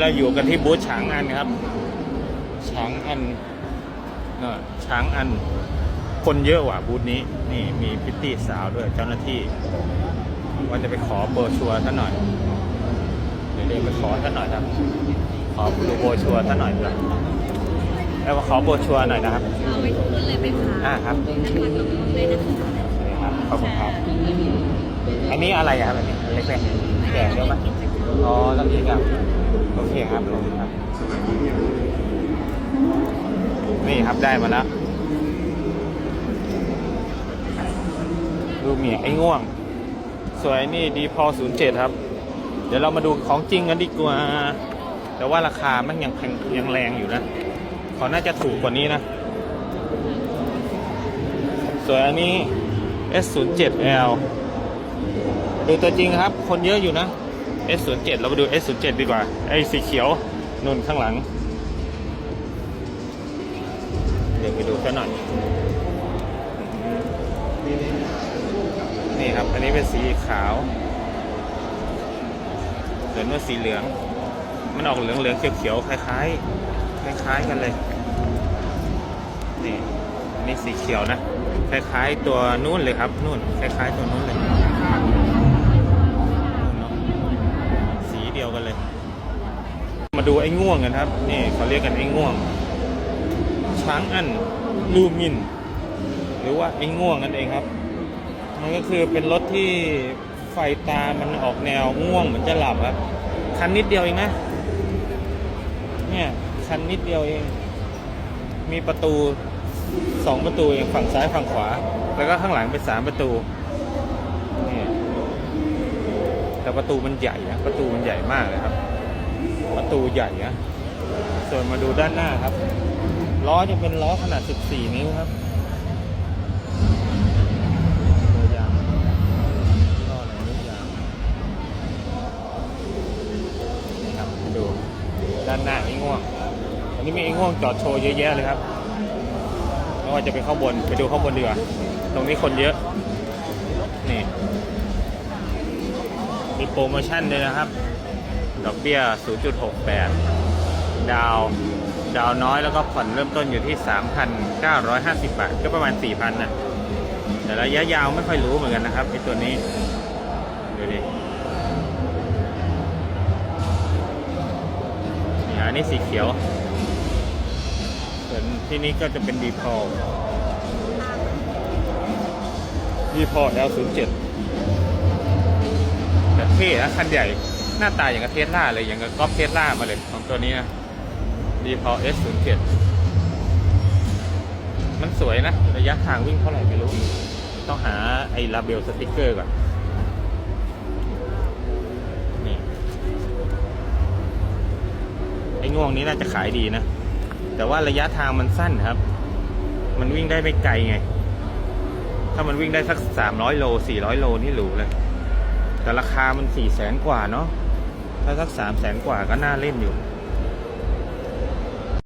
เราอยู่กันที่บูธฉางอันครับ ฉางอันเนอะฉางอัน คนเยอะกว่าบูธนี้ นี่มีพิตตี้สาวด้วยเจ้าหน้าที่ว่าจะไปขอโบรชัวร์ท่านหน่อย เดี๋ยวเรียกไปขอท่านหน่อยครับ ขอดูโบรชัวร์ท่านหน่อยด้วยแล้วมาขอโบรชัวร์หน่อยนะครับเอาไปทุกคนเลยไหมคะอ่าครับด้านบนตรงนู้นเลยนะคะนี่ครับ ขอบคุณครับ อันนี้อะไรอะครับอันนี้เล็กๆแก่เยอะไหมอ๋อต้องอีกครับ โอเคครับขอบคุณครับ นี่ครับได้มาแล้วดูเมียไอ้ง่วง สวยนี่ดีพอศูนย์เจ็ดครับ เดี๋ยวเรามาดูของจริงกันดีกว่า แต่ว่าราคามันยังแพงยังแรงอยู่นะขาน่าจะถูกกว่านี้นะ สวนอันนี้ S07L ดูตัวจริงครับ คนเยอะอยู่นะ S07 เราไปดู S07 ดีกว่า ไอ้สีเขียวนุ่นข้างหลัง เดี๋ยวไปดูกันหน่อยนี่ครับ อันนี้เป็นสีขาวส่วนนู้นสีเหลือง มันออกเหลืองเหลืองๆเขียวๆคล้ายๆ คล้ายๆกันเลย นี่อันนี้สีเขียวนะ คล้ายๆตัวนู้นเลยครับ นู่น คล้ายๆตัวนู้นเลย มาดูไอ้ง่วงกันครับ นี่เขาเรียกกันไอ้ง่วง ช้างอันลูมิน หรือว่าไอ้ง่วงนั่นเองครับ มันก็คือเป็นรถที่ไฟตามันออกแนวง่วงเหมือนจะหลับครับ คันนิดเดียวเองนะ เนี่ยคันนิดเดียวเอง มีประตูสองประตูเองฝั่งซ้ายฝั่งขวา แล้วก็ข้างหลังเป็นสามประตูนี่แต่ประตูมันใหญ่นะประตูมันใหญ่มากเลยครับ ประตูใหญ่นะส่วนมาดูด้านหน้าครับ ล้อจะเป็นล้อขนาด 14 นิ้วครับยางล้อนังนิ้วยางดูด้านหน้าไอ้ง่วง อันนี้มีไอ้ง่วงจอดโชว์เยอะแยะเลยครับไม่ว่าจะไปข้างบนไปดูข้างบนดีกว่า ตรงนี้คนเยอะ นี่ มีโปรโมชั่นด้วยนะครับ ดอกเบี้ย 0.68 ดาวดาวน้อยแล้วก็ผ่อนเริ่มต้นอยู่ที่ 3,950 บาท ก็ประมาณ 4,000นะแต่ระยะยาวไม่ค่อยรู้เหมือนกันนะครับไอตัวนี้ ดูดิอันนี้สีเขียว ส่วนที่นี้ก็จะเป็นดีพอลดีพอล L07 แต่เท่นะคันใหญ่ หน้าตาอย่างกับเทสลาเลยอย่างกับก๊อปเทสลามาเลยของตัวนี้นะดีพอล S07 มันสวยนะ ระยะทางวิ่งเท่าไหร่ไม่รู้ ต้องหาไอ้ลาเบลสติกเกอร์ก่อนนี่ไอ้ง่วงนี้น่าจะขายดีนะ แต่ว่าระยะทางมันสั้นครับ มันวิ่งได้ไม่ไกลไง ถ้ามันวิ่งได้สักสามร้อยโลสี่ร้อยโลนี่หรูเลย แต่ราคามันสี่แสนกว่าเนาะ ถ้าสักสามแสนกว่าก็น่าเล่นอยู่